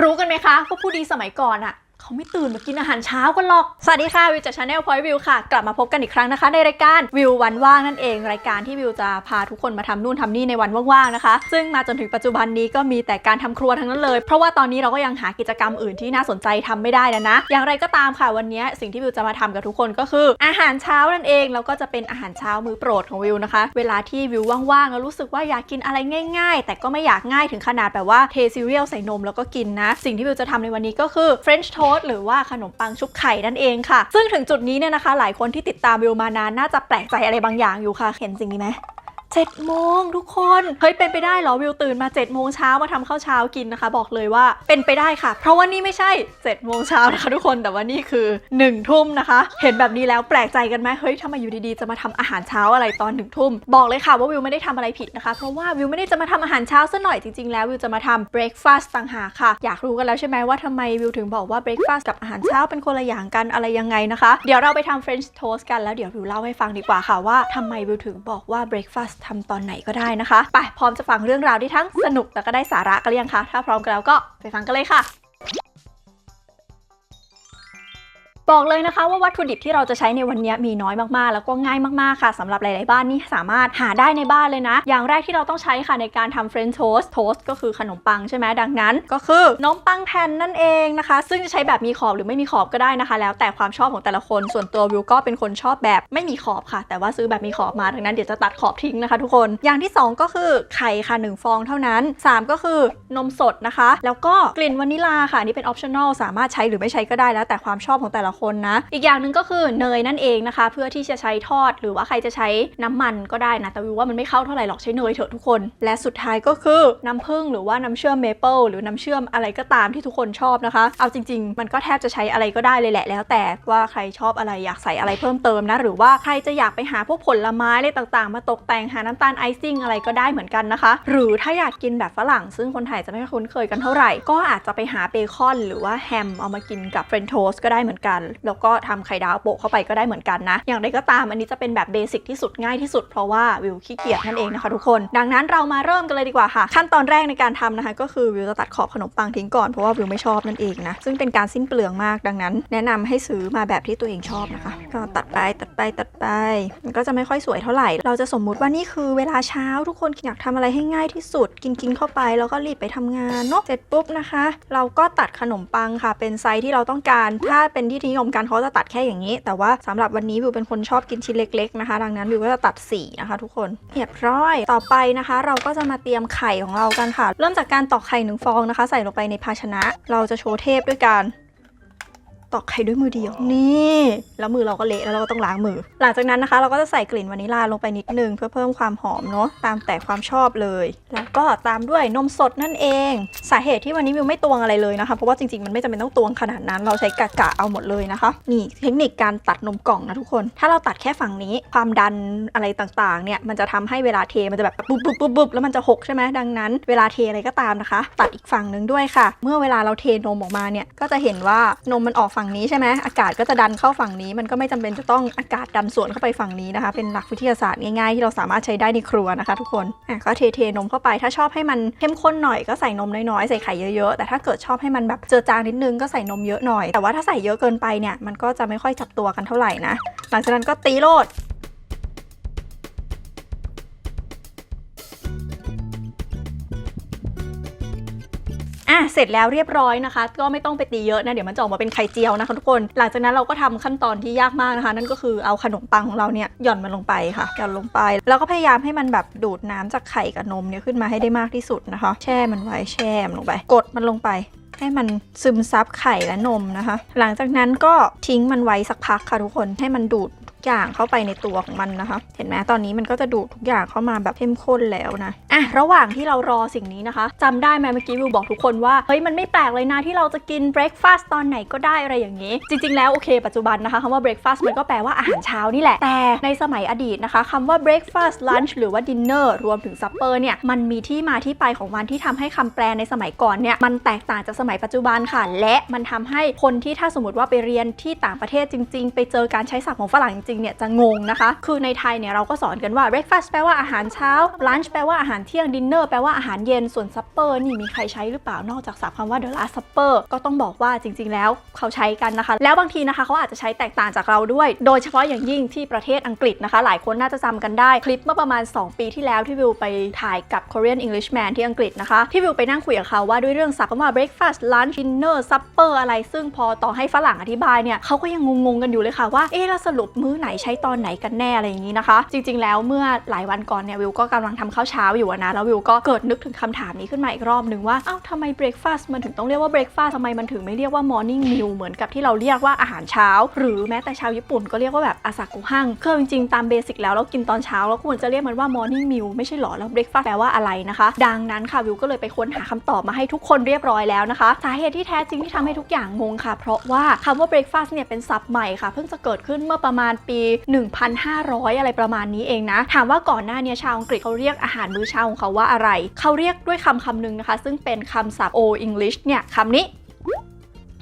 รู้กันไหมคะว่าผู้ดีสมัยก่อนอะ เขาไม่ตื่นมากินอาหารเช้ากันหรอก สวัสดีค่ะวิวจากชาแนลพอยวิวค่ะ กลับมาพบกันอีกครั้งนะคะ ในรายการวิววันว่างนั่นเอง รายการที่วิวจะพาทุกคนมาทำนู่นทำนี่ในวันว่างๆนะคะ ซึ่งมาจนถึงปัจจุบันนี้ก็มีแต่การทำครัวทั้งนั้นเลย เพราะว่าตอนนี้เราก็ยังหากิจกรรมอื่นที่น่าสนใจทำไม่ได้นะนะ อย่างไรก็ตามค่ะวันนี้สิ่งที่วิวจะมาทำกับทุกคนก็คือ อาหารเช้านั่นเองแล้วก็จะเป็นอาหารเช้ามื้อโปรดของวิวนะคะ เวลาที่วิวว่างๆแล้วรู้สึกว่าอยากกินอะไรง่าย ๆ แต่ก็ไม่อยากง่ายถึงขนาดแบบว่าเทซีเรียลใส่นมแล้วก็กินนะ สิ่งที่วิวจะทำในวันนี้ก็คือ French toast หรือว่าขนมปังชุบไข่นั่นเองค่ะ ซึ่งถึงจุดนี้เนี่ยนะคะ หลายคนที่ติดตามวิวมานานน่าจะแปลกใจอะไรบางอย่างอยู่ค่ะ เห็นสิ่งนี้ไหม 7โมงทุกคน เฮ้ยเป็นไปได้เหรอวิวตื่นมา7โมงเช้ามาทำข้าวเช้ากินนะคะ บอกเลยว่าเป็นไปได้ค่ะ เพราะว่านี่ไม่ใช่7โมงเช้านะคะทุกคนแต่ว่านี่คือ1ทุ่มนะคะ เห็นแบบนี้แล้วแปลกใจกันไหมเฮ้ยทำไมอยู่ดีๆจะมาทำอาหารเช้าอะไรตอนหนึ่งทุ่มบอกเลยค่ะว่าวิวไม่ได้ทำอะไรผิดนะคะ เพราะว่าวิวไม่ได้จะมาทำอาหารเช้าซะหน่อยจริงๆแล้ววิวจะมาทำ breakfast ต่างหากค่ะอยากรู้กันแล้วใช่ไหมว่าทำไมวิวถึงบอกว่า breakfast กับอาหารเช้าเป็นคนละอย่างกันอะไรยังไงนะคะ เดี๋ยวเราไปทำ French toast กันแล้วเดี๋ยววิวเล่าให้ฟังดีกว่าค่ะว่าทำไมวิวถึงบอกว่า breakfast ทำตอนไหนก็ได้นะคะ ไปพร้อมจะฟังเรื่องราวที่ทั้งสนุกแล้วก็ได้สาระกันหรือยังคะ ถ้าพร้อมกันแล้วก็ไปฟังกันเลยค่ะ บอกเลยนะคะว่าวัตถุดิบที่เราจะใช้ในวันนี้มีน้อยมากๆ แล้วก็ง่ายมากๆค่ะสำหรับหลาย ๆ บ้านนี่สามารถหาได้ในบ้านเลยนะ อย่างแรกที่เราต้องใช้ค่ะในการทำ French toast toast ก็คือขนมปังใช่ไหมดังนั้น ก็คือนมปังแผ่นนั่นเองนะคะ ซึ่งจะใช้แบบมีขอบหรือไม่มีขอบก็ได้นะคะ แล้วแต่ความชอบของแต่ละคนส่วนตัววิวก็เป็นคนชอบแบบไม่มีขอบค่ะ แต่ว่าซื้อแบบมีขอบมาดังนั้นเดี๋ยวจะตัดขอบทิ้งนะคะ ทุกคนอย่างที่สองก็คือไข่ค่ะหนึ่งฟองเท่านั้นสามก็คือนมสดนะคะ แล้วก็กลิ่นวานิลาค่ะอันนี่เป็น optional สามารถใช้หรือไม่ใช้ก็ได้แล้วแต่ความชอบของแต่ละคนนะ อีกอย่างหนึ่งก็คือเนยนั่นเองนะคะ เพื่อที่จะใช้ทอด หรือว่าใครจะใช้น้ำมันก็ได้นะ แต่วิวว่ามันไม่เข้าเท่าไหร่หรอกใช้เนยเถอะทุกคน และสุดท้ายก็คือน้ำผึ้งหรือว่าน้ำเชื่อมเมเปิลหรือน้ำเชื่อมอะไรก็ตามที่ทุกคนชอบนะคะ เอาจริง ๆ มันก็แทบจะใช้อะไรก็ได้เลยแหละแล้วแต่ว่าใครชอบอะไรอยากใส่อะไรเพิ่มเติมนะ หรือว่าใครจะอยากไปหาพวกผลไม้อะไรต่างๆ มาตกแต่งหาน้ำตาลไอซิ่งอะไรก็ได้เหมือนกันนะคะ หรือถ้าอยากกินแบบฝรั่ง ซึ่งคนไทยจะไม่คุ้นเคยกันเท่าไหร่ ก็อาจจะไปหาเบคอน หรือว่าแฮมเอามากินกับเฟรนโทสก็ได้เหมือนกันแล้วก็ทำไข่ดาวโปะเข้าไปก็ได้เหมือนกันนะ อย่างไรก็ตามอันนี้จะเป็นแบบเบสิกที่สุดง่ายที่สุดเพราะว่าวิวขี้เกียจนั่นเองนะคะทุกคน ดังนั้นเรามาเริ่มกันเลยดีกว่าค่ะ ขั้นตอนแรกในการทำนะคะ ก็คือวิวจะตัดขอบขนมปังทิ้งก่อนเพราะว่าวิวไม่ชอบนั่นเองนะซึ่งเป็นการสิ้นเปลืองมากดังนั้น แนะนำให้ซื้อมาแบบที่ตัวเองชอบนะคะก็ตัดไปตัดไปตัดไปมันก็จะไม่ค่อยสวยเท่าไหร่ เราจะสมมุติว่านี่คือเวลาเช้าทุกคนอยากทำอะไรให้ง่ายที่สุด กินกินเข้าไปแล้วก็รีบไปทำงานเนาะเสร็จปุ๊บนะคะ เราก็ตัดขนมปังค่ะ เป็นไซส์ที่เราต้องการถ้าเป็นที่นิยมกันเขาจะตัดแค่อย่างนี้ แต่ว่าสำหรับวันนี้วิวเป็นคนชอบกินชิ้นเล็ก ๆ นะคะ ดังนั้นวิวก็จะตัดสีนะคะทุกคนเรียบร้อย ต่อไปนะคะ เราก็จะมาเตรียมไข่ของเรากันค่ะ เริ่มจากการตอกไข่หนึ่งฟองนะคะ ใส่ลงไปในภาชนะ เราจะโชว์เทพด้วยการ ตอกไข่ด้วยมือเดียวนี่แล้วมือเราก็เละแล้วเราก็ต้องล้างมือ หลังจากนั้นนะคะ เราก็จะใส่กลิ่นวานิลลาลงไปนิดนึงเพื่อเพิ่มความหอมเนาะตามแต่ความชอบเลย แล้วก็ตามด้วยนมสดนั่นเอง สาเหตุที่วันนี้วิวไม่ตวงอะไรเลยนะคะ เพราะว่าจริงๆมันไม่จำเป็นต้องตวงขนาดนั้น เราใช้กะกะเอาหมดเลยนะคะ นี่เทคนิคการตัดนมกล่องนะทุกคน ถ้าเราตัดแค่ฝั่งนี้ ความดันอะไรต่างๆเนี่ยมันจะทำให้เวลาเทมันจะแบบปุ๊บปุ๊บปุ๊บปุ๊บแล้วมันจะหกใช่ไหมดังนั้น เวลาเทอะไรก็ตามนะคะ ตัดอีกฝั่งหนึ่งด้วยค่ะ เมื่อเวลาเราเทนมออกมาเนี่ยก็จะเห็นว่านมมันออกฝั่ง่งนี้ใช่ไหมอากาศก็จะดันเข้าฝั่งนี้ มันก็ไม่จำเป็นจะต้องอากาศดันสวนเข้าไปฝั่งนี้นะคะ เป็นหลักวิทยาศาสตร์ง่ายๆที่เราสามารถใช้ได้ในครัวนะคะทุกคนอะก็เทเทนมเข้าไป ถ้าชอบให้มันเข้มข้นหน่อยก็ใส่นมน้อยๆใส่ไข่เยอะๆ แต่ถ้าเกิดชอบให้มันแบบเจือจางนิดนึงก็ใส่นมเยอะหน่อย แต่ว่าถ้าใส่เยอะเกินไปเนี่ยมันก็จะไม่ค่อยจับตัวกันเท่าไหร่นะ หลังจากนั้นก็ตีโลด อะเสร็จแล้วเรียบร้อยนะคะ ก็ไม่ต้องไปตีเยอะนะ เดี๋ยวมันจะออกมาเป็นไข่เจียวนะคะทุกคน หลังจากนั้นเราก็ทำขั้นตอนที่ยากมากนะคะ นั่นก็คือเอาขนมปังของเราเนี่ยหย่อนมันลงไปค่ะหย่อนลงไป แล้วก็พยายามให้มันแบบดูดน้ำจากไข่กับนมเนี่ยขึ้นมาให้ได้มากที่สุดนะคะ แช่มันไว้แช่มันลงไป กดมันลงไปให้มันซึมซับไข่และนมนะคะ หลังจากนั้นก็ทิ้งมันไว้สักพักค่ะทุกคนให้มันดูด อย่างเข้าไปในตัวของมันนะคะ เห็นไหมตอนนี้มันก็จะดูดทุกอย่างเข้ามาแบบเข้มข้นแล้วนะอะระหว่างที่เรารอสิ่งนี้นะคะจำได้ไหมเมื่อกี้วิวบอกทุกคนว่าเฮ้ยมันไม่แปลกเลยนะที่เราจะกินเบรคฟาสต์ตอนไหนก็ได้อะไรอย่างนี้ จริง ๆ แล้วโอเค ปัจจุบันนะคะคำว่าเบรคฟาสต์มันก็แปลว่าอาหารเช้านี่แหละ แต่ในสมัยอดีตนะคะคำว่า breakfast lunch หรือว่า dinner รวมถึง supper เนี่ยมันมีที่มาที่ไปของมันที่ทำให้คำแปลในสมัยก่อนเนี่ยมันแตกต่างจากสมัยปัจจุบันค่ะ และมันทำให้คนที่ถ้าสมมติว่าไปเรียนที่ต่างประเทศจริง ๆ ไปเจอการใช้ศัพท์ของฝรั่งจริงๆเนี่ยจะงงนะคะ คือในไทยเนี่ยเราก็สอนกันว่า breakfast แปลว่าอาหารเช้า lunch แปลว่าอาหารเที่ยง dinner แปลว่าอาหารเย็น ส่วน supper นี่มีใครใช้หรือเปล่านอกจากศัพท์คำว่า the last supper ก็ต้องบอกว่าจริง ๆ แล้วเขาใช้กันนะคะ แล้วบางทีนะคะเขาอาจจะใช้แตกต่างจากเราด้วย โดยเฉพาะอย่างยิ่งที่ประเทศอังกฤษนะคะ หลายคนน่าจะจำกันได้คลิปเมื่อประมาณ 2 ปีที่แล้วที่วิวไปถ่ายกับ Korean Englishman ที่อังกฤษนะคะที่วิวไปนั่งคุยกับเขาว่าด้วยเรื่องศัพท์คำว่า breakfast lunch dinner supper อะไร ซึ่งพอต่อให้ฝรั่งอธิบายเนี่ยเขาก็ยังงงๆกันอยู่เลยค่ะว่าเอ๊ะแล้วสรุปมื้อไหนใช้ตอนไหนกันแน่อะไรอย่างนี้นะคะ จริง ๆ แล้วเมื่อหลายวันก่อนเนี่ยวิวก็กำลังทำข้าวเช้าอยู่นะแล้ววิวก็เกิดนึกถึงคำถามนี้ขึ้นมาอีกรอบหนึ่งว่าอ้าวทำไม breakfast มันถึงต้องเรียกว่า breakfast ทำไมมันถึงไม่เรียกว่า morning meal เหมือนกับที่เราเรียกว่าอาหารเช้า หรือแม้แต่ชาวญี่ปุ่นก็เรียกว่าแบบอาซากุฮังคือจริงๆตามเบสิกแล้วเรากินตอนเช้าเราควรจะเรียกมันว่า morning meal ไม่ใช่หรอแล้ว breakfast แปลว่าอะไรนะคะ ดังนั้นค่ะวิวก็เลยไปค้นหาคำตอบมาให้ทุกคนเรียบร้อยแล้วนะคะสาเหตุที่แท้จริงที่ทำให้ทุกอย่างงงค่ะ เพราะว่าคำว่า breakfast เนี่ยเป็นศัพท์ใหม่ค่ะเพิ่งจะเกิดขึ้นเมื่อประมาณปี1,500 อะไรประมาณนี้เองนะ ถามว่าก่อนหน้านี้ชาวอังกฤษเขาเรียกอาหารมื้อเช้าของเขาว่าอะไร เขาเรียกด้วยคำคำหนึ่งนะคะ ซึ่งเป็นคำศัพท์ Old English เนี่ยคำนี้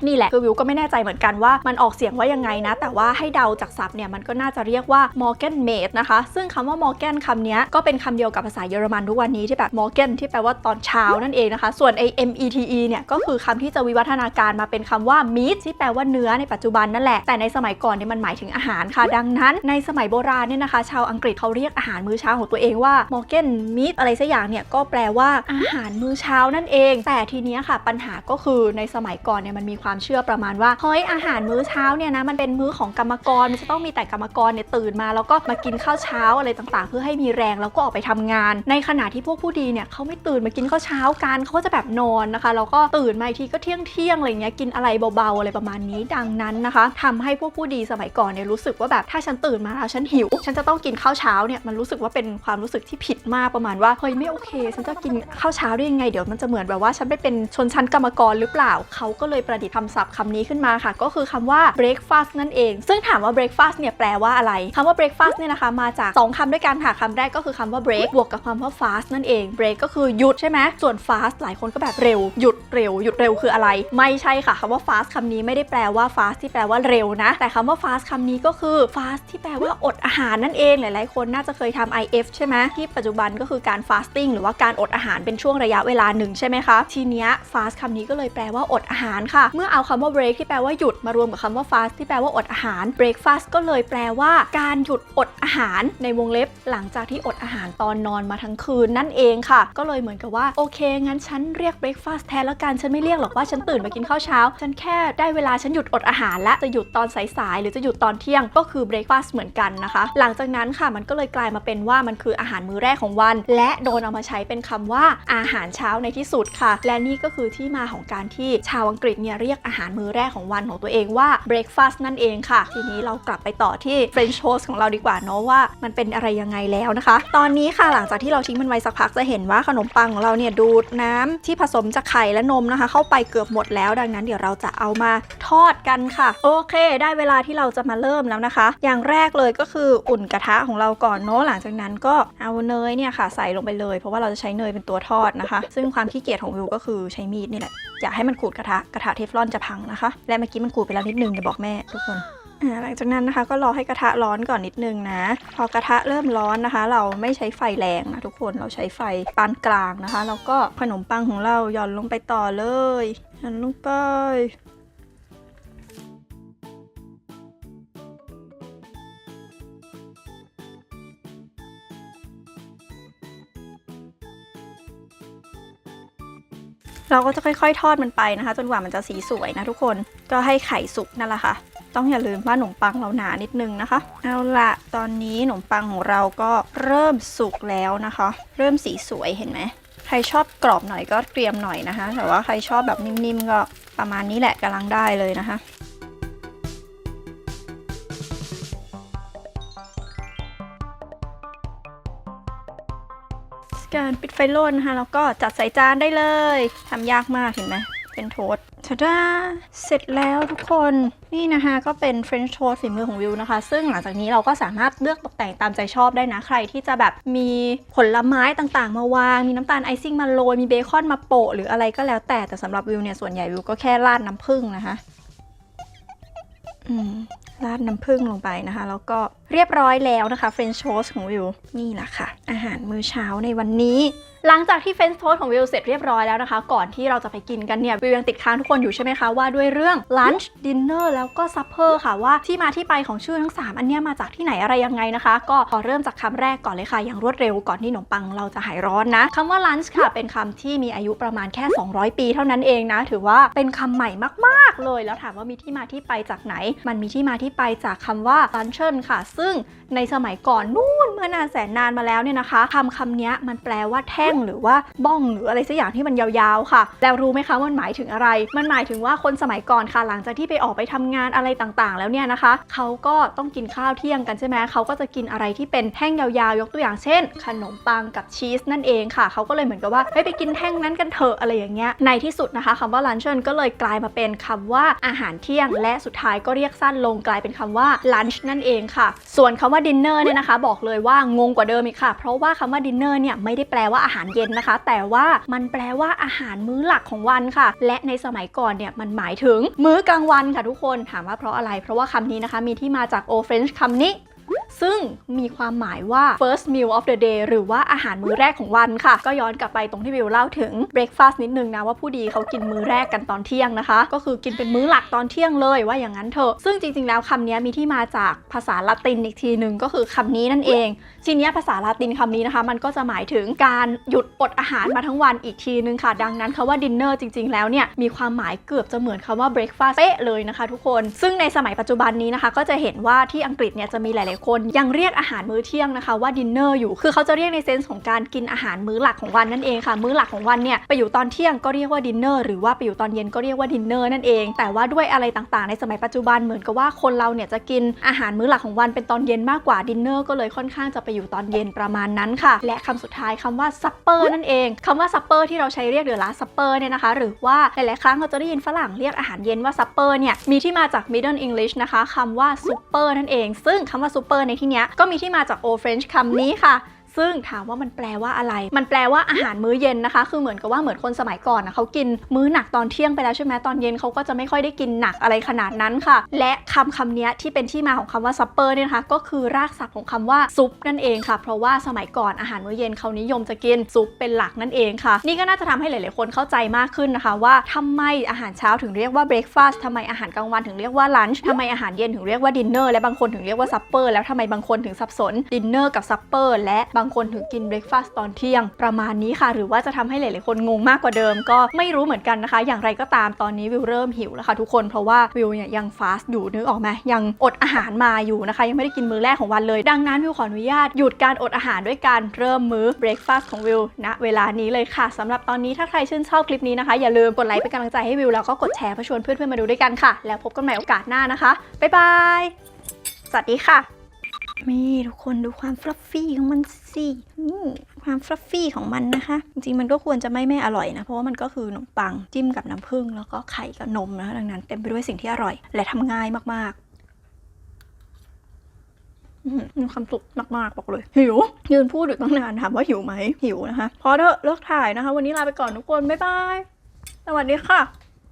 นี่แหละคือวิวก็ไม่แน่ใจเหมือนกันว่ามันออกเสียงว่ายังไงนะ แต่ว่าให้เดาจากศัพท์เนี่ยมันก็น่าจะเรียกว่า Morgan Mate นะคะ ซึ่งคำว่า Morgan คำนี้ก็เป็นคำเดียวกับภาษาเยอรมันทุกวันนี้ที่แบบ Morgan ที่แปลว่าตอนเช้านั่นเองนะคะ ส่วน a M E T E เนี่ยก็คือคำที่จะวิวัฒนาการมาเป็นคำว่า meat ที่แปลว่าเนื้อในปัจจุบันนั่นแหละ แต่ในสมัยก่อนเนี่ยมันหมายถึงอาหารค่ะ ดังนั้น ในสมัยโบราณเนี่ยนะคะ ชาวอังกฤษเขาเรียกอาหารมื้อเช้าของตัวเองว่า Morgan meat อะไรสักอย่างเนี่ยก็แปลว่าอาหารมื้อเช้านั่นเอง แต่ทีเนี้ยค่ะปัญหาก็คือในสมัยก่อนเนี่ยมันมีความความเชื่อประมาณว่าเฮ้ยอาหารมื้อเช้าเนี่ยนะมันเป็นมื้อของกรรมกรมันจะต้องมีแต่กรรมกรเนี่ยตื่นมา แล้วก็มากินข้าวเช้าอะไรต่างๆ เพื่อให้มีแรงแล้วก็ออกไปทำงาน ในขณะที่พวกผู้ดีเนี่ยเขาไม่ตื่นมากินข้าวเช้ากันเขาก็จะแบบนอนนะคะแล้วก็ตื่นมาอีกทีก็เที่ยงเที่ยงอะไรเงี้ยกินอะไรเบาๆอะไรประมาณนี้ดังนั้นนะคะทำให้พวกผู้ดีสมัยก่อนเนี่ยรู้สึกว่าแบบถ้าฉันตื่นมาแล้วฉันหิว ฉันจะต้องกินข้าวเช้าเนี่ยมันรู้สึกว่าเป็นความรู้สึกที่ผิดมากประมาณว่าเฮ้ยไม่โอเค ฉันจะกินข้าวเช้าได้ยังไงเดี๋ยวมันจะเหมือนแบบว่าฉันไปเป็นชนชั้นกรรมกรหรือเปล่าเขาก็เลยประดิษฐ์คำศัพท์คำนี้ขึ้นมาค่ะ ก็คือคำว่า breakfast นั่นเอง ซึ่งถามว่า breakfast เนี่ยแปลว่าอะไรคำว่า breakfast เนี่ยนะคะมาจาก 2คำด้วยกันค่ะคำแรกก็คือคำว่า break บวกกับคำว่า fast นั่นเอง break ก็คือหยุดใช่ไหมส่วน fast หลายคนก็แบบเร็ว หยุดเร็ว หยุดเร็วคืออะไร ไม่ใช่ค่ะคำว่า fast คำนี้ไม่ได้แปลว่า fast ที่แปลว่าเร็วนะ แต่คำว่า fast คำนี้ก็คือ fast ที่แปลว่าอดอาหารนั่นเองหลาย ๆ คนน่าจะเคยทำ IF ใช่ไหมที่ปัจจุบันก็คือการ fasting หรือว่าการอดอาหารเป็นช่วงระยะเวลาหนึ่งใช่ไหมคะทีเนี้ย fast คำนี้ก็เลยแปลว่าอดอาหารค่ะ เมื่อเอาคำว่า break ที่แปลว่าหยุดมารวมกับคำว่า fast ที่แปลว่าอดอาหาร breakfast ก็เลยแปลว่าการหยุดอดอาหารในวงเล็บ หลังจากที่อดอาหารตอนนอนมาทั้งคืนนั่นเองค่ะ ก็เลยเหมือนกับว่าโอเค งั้นฉันเรียก breakfast แทนแล้วกันฉันไม่เรียกหรอกว่าฉันตื่นมากินข้าวเช้า ฉันแค่ได้เวลาฉันหยุดอดอาหารและจะหยุดตอนสายๆหรือจะหยุดตอนเที่ยงก็คือ breakfast เหมือนกันนะคะ หลังจากนั้นค่ะมันก็เลยกลายมาเป็นว่ามันคืออาหารมื้อแรกของวัน และโดนเอามาใช้เป็นคำว่าอาหารเช้าในที่สุดค่ะ และนี่ก็คือที่มาของการที่ชาวอังกฤษเนี่ยเรียกอาหารมื้อแรกของวันของตัวเองว่า breakfast นั่นเองค่ะ ทีนี้เรากลับไปต่อที่ French toast ของเราดีกว่าเนาะว่ามันเป็นอะไรยังไงแล้วนะคะ ตอนนี้ค่ะหลังจากที่เราทิ้งมันไว้สักพักจะเห็นว่าขนมปังของเราเนี่ยดูดน้ำที่ผสมจากไข่และนมนะคะ เข้าไปเกือบหมดแล้วดังนั้นเดี๋ยวเราจะเอามาทอดกันค่ะ โอเค ได้เวลาที่เราจะมาเริ่มแล้วนะคะ อย่างแรกเลยก็คืออุ่นกระทะของเราก่อนเนาะหลังจากนั้นก็เอาเนยเนี่ยค่ะใส่ลงไปเลย เพราะว่าเราจะใช้เนยเป็นตัวทอดนะคะ ซึ่งความขี้เกียจของวิวก็คือใช้มีดนี่แหละอย่าให้มันขูดกระทะกระทะเทฟลอนจะพังนะคะ และเมื่อกี้มันขูดไปแล้วนิดนึงอย่าบอกแม่ทุกคนหลังจากนั้นนะคะก็รอให้กระทะร้อนก่อนนิดนึงนะ พอกระทะเริ่มร้อนนะคะ เราไม่ใช้ไฟแรงนะทุกคนเราใช้ไฟปานกลางนะคะ แล้วก็ขนมปังของเราหย่อนลงไปต่อเลยหย่อนลงไป เราก็จะค่อยๆ ทอดมันไปนะคะ จนกว่ามันจะสีสวยนะทุกคนก็ให้ไข่สุกนั่นแหละค่ะ ต้องอย่าลืมว่าขนมปังเราหนานิดนึงนะคะ เอาละตอนนี้ขนมปังของเราก็เริ่มสุกแล้วนะคะ เริ่มสีสวยเห็นไหมใครชอบกรอบหน่อยก็เตรียมหน่อยนะคะ แต่ว่าใครชอบแบบนิ่มๆก็ประมาณนี้แหละกำลังได้เลยนะคะ การปิดไฟโล่นะคะแล้วก็จัดใส่จานได้เลยทำยากมากเห็นไหมเป็นโทสต์ทะดาเสร็จแล้วทุกคนนี่นะคะก็เป็น French toast ฝีมือของวิวนะคะ ซึ่งหลังจากนี้เราก็สามารถเลือกตกแต่งตามใจชอบได้นะ ใครที่จะแบบมีผลไม้ต่างๆ มาวาง มีน้ำตาลไอซิ่งมาโรย มีเบคอนมาโปะหรืออะไรก็แล้วแต่แต่สำหรับวิวเนี่ย ส่วนใหญ่วิวก็แค่ราดน้ำผึ้งนะคะอืม ราดน้ำผึ้งลงไปนะคะ แล้วก็เรียบร้อยแล้วนะคะเฟรนช์โ s สของวิวนี่แหละค่ะ อาหารมื้อเช้าในวันนี้ หลังจากที่เฟรนช์โ s สของวิวเสร็จเรียบร้อยแล้วนะคะ ก่อนที่เราจะไปกินกันเนี่ยวิวยังติดค้างทุกคนอยู่ใช่ไหมคะ ว่าด้วยเรื่อง lunch dinner แล้วก็ supper ค่ะว่าที่มาที่ไปของชื่อทั้ง 3 อันเนี้ยมาจากที่ไหนอะไรยังไงนะคะ ก็ขอเริ่มจากคำแรกก่อนเลยค่ะอย่างรวดเร็วก่อนที่ขนมปังเราจะหายร้อนนะคำว่า lunch ค่ะเป็นคำที่มีอายุประมาณแค่ 200 ปี เท่านั้นเองนะ ถือว่าเป็นคำใหม่มาก ๆเลย แล้วถามว่ามีที่มาที่ไปจากไหน มันมีที่มาที่ไปจากคำว่า lunchen ค่ะ ซึ่งในสมัยก่อนนู่นเมื่อนานแสนนานมาแล้วเนี่ยนะคะคำคำนี้มันแปลว่าแท่งหรือว่าบ้องหรืออะไรสักอย่างที่มันยาวๆค่ะ แล้วรู้ไหมคะมันหมายถึงอะไร มันหมายถึงว่าคนสมัยก่อนค่ะ หลังจากที่ไปออกไปทำงานอะไรต่างๆ แล้วเนี่ยนะคะเขาก็ต้องกินข้าวเที่ยงกันใช่ไหมเขาก็จะกินอะไรที่เป็นแท่งยาวๆ ยกตัวอย่างเช่น ขนมปังกับชีสนั่นเองค่ะเขาก็เลยเหมือนกับว่าเฮ้ไปกินแท่งนั้นกันเถอะอะไรอย่างเงี้ยในที่สุดนะคะคำว่า lunchen ก็เลยกลายมาเป็นคำว่าอาหารเที่ยง และสุดท้ายก็เรียกสั้นลงกลายเป็นคำว่า lunch นั่นเองค่ะ ส่วนคำว่า dinner เนี่ยนะคะ บอกเลยว่างงกว่าเดิมอีกค่ะ เพราะว่าคำว่า dinner เนี่ยไม่ได้แปลว่าอาหารเย็นนะคะ แต่ว่ามันแปลว่าอาหารมื้อหลักของวันค่ะ และในสมัยก่อนเนี่ยมันหมายถึง มื้อกลางวันค่ะทุกคนถามว่าเพราะอะไร เพราะว่าคำนี้นะคะมีที่มาจาก Old French คำนี้ ซึ่งมีความหมายว่า first meal of the day หรือว่าอาหารมื้อแรกของวันค่ะ ก็ย้อนกลับไปตรงที่วิวเล่าถึง breakfast นิดนึงนะว่าผู้ดีเขากินมื้อแรกกันตอนเที่ยงนะคะ ก็คือกินเป็นมื้อหลักตอนเที่ยงเลยว่าอย่างนั้นเถอะ ซึ่งจริงๆ แล้วคำนี้มีที่มาจากภาษาละตินอีกทีหนึ่งก็คือคำนี้นั่นเอง ทีนี้ภาษาละตินคำนี้นะคะ มันก็จะหมายถึงการหยุดอดอาหารมาทั้งวันอีกทีนึงค่ะ ดังนั้นคำว่า dinner จริงๆ แล้วเนี่ยมีความหมายเกือบจะเหมือนคำว่า breakfast เป๊ะเลยนะคะ ทุกคน ซึ่งในสมัยปัจจุบันนี้นะคะ ก็จะเห็นว่าที่อังกฤษเนี่ยจะมีหลายๆคนยังเรียกอาหารมื้อเที่ยงนะคะว่า dinner อยู่ คือเขาจะเรียกในเซนส์ของการกินอาหารมื้อหลักของวันนั่นเองค่ะ มื้อหลักของวันเนี่ยไปอยู่ตอนเที่ยงก็เรียกว่า dinner หรือว่าไปอยู่ตอนเย็นก็เรียกว่า dinner นั่นเอง แต่ว่าด้วยอะไรต่างๆ ในสมัยปัจจุบันเหมือนกับว่าคนเราเนี่ยจะกินอาหารมื้อหลักของวันเป็นตอนเย็นมากกว่า dinner ก็เลยค่อนข้างจะไปอยู่ตอนเย็นประมาณนั้นค่ะ และคำสุดท้ายคำว่า supper นั่นเองคำว่า supper ที่เราใช้เรียกหรือ last supper เนี่ยนะคะ หรือว่าหลายๆครั้งเราจะได้ยินฝรั่งเรียกอาหารเย็นว่า supper เนี่ยมีที่มาจาก Middle English นะคะคำว่า super นั่นเอง ซึ่งคำว่า super ในที่นี้ก็มีที่มาจากโอเฟรนช์คำนี้ค่ะ ซึ่งถามว่ามันแปลว่าอะไร มันแปลว่าอาหารมื้อเย็นนะคะ คือเหมือนกับว่าเหมือนคนสมัยก่อนนะเขากินมื้อหนักตอนเที่ยงไปแล้วใช่ไหมตอนเย็นเขาก็จะไม่ค่อยได้กินหนักอะไรขนาดนั้นค่ะ และคำคำนี้ที่เป็นที่มาของคำว่าซัปเปอร์เนี่ยนะคะก็คือรากศัพท์ของคำว่าซุปนั่นเองค่ะ เพราะว่าสมัยก่อนอาหารมื้อเย็นเขานิยมจะกินซุปเป็นหลักนั่นเองค่ะ นี่ก็น่าจะทำให้หลาย ๆ คนเข้าใจมากขึ้นนะคะ ว่าทำไมอาหารเช้าถึงเรียกว่าเบรคฟาสต์ทำไมอาหารกลางวันถึงเรียกว่าลันช์ทำไมอาหารเย็นถึงเรียกว่าดินเนอร์และบางคนถึงเรียกว่าซัปเปอร์แล้วทำไมบางคนถึงสับสนดินเนอร์กับซัปเปอร์และบางคนถึงกินเบรคฟาสต์ตอนเที่ยง ประมาณนี้ค่ะ หรือว่าจะทำให้หลาย ๆ คนงงมากกว่าเดิม ก็ไม่รู้เหมือนกันนะคะ อย่างไรก็ตามตอนนี้วิวเริ่มหิวแล้วค่ะทุกคน เพราะว่าวิวเนี่ยยังฟาสต์อยู่นึกออกไหมยังอดอาหารมาอยู่นะคะ ยังไม่ได้กินมื้อแรกของวันเลย ดังนั้นวิวขออนุญาตหยุดการอดอาหารด้วยการเริ่มมื้อเบรคฟาสต์ของวิวณเวลานี้เลยค่ะสำหรับตอนนี้ถ้าใครชื่นชอบคลิปนี้นะคะอย่าลืมกดไลค์เป็นกำลังใจให้วิวแล้วก็กดแชร์เพื่อชวนเพื่อนๆมาดูด้วยกันค่ะ แล้วพบกันใหม่โอกาสหน้านะคะบ๊ายบายสวัสดีค่ะ นี่ทุกคนดูความฟลัฟฟี่ของมันสิความฟลัฟฟี่ของมันนะคะ จริงๆมันก็ควรจะไม่ไม่อร่อยนะ เพราะว่ามันก็คือขนมปังจิ้มกับน้ำผึ้งแล้วก็ไข่กับนมนะคะดังนั้นเต็มไปด้วยสิ่งที่อร่อย และทำง่ายมากๆมีความสุขมากๆบอกเลย หิว ยืนพูดอยู่ตั้งนานถามว่าหิวไหมหิวนะคะ พอเถอะเลิกถ่ายนะคะ วันนี้ลาไปก่อนทุกคน บ๊ายบาย สวัสดีค่ะ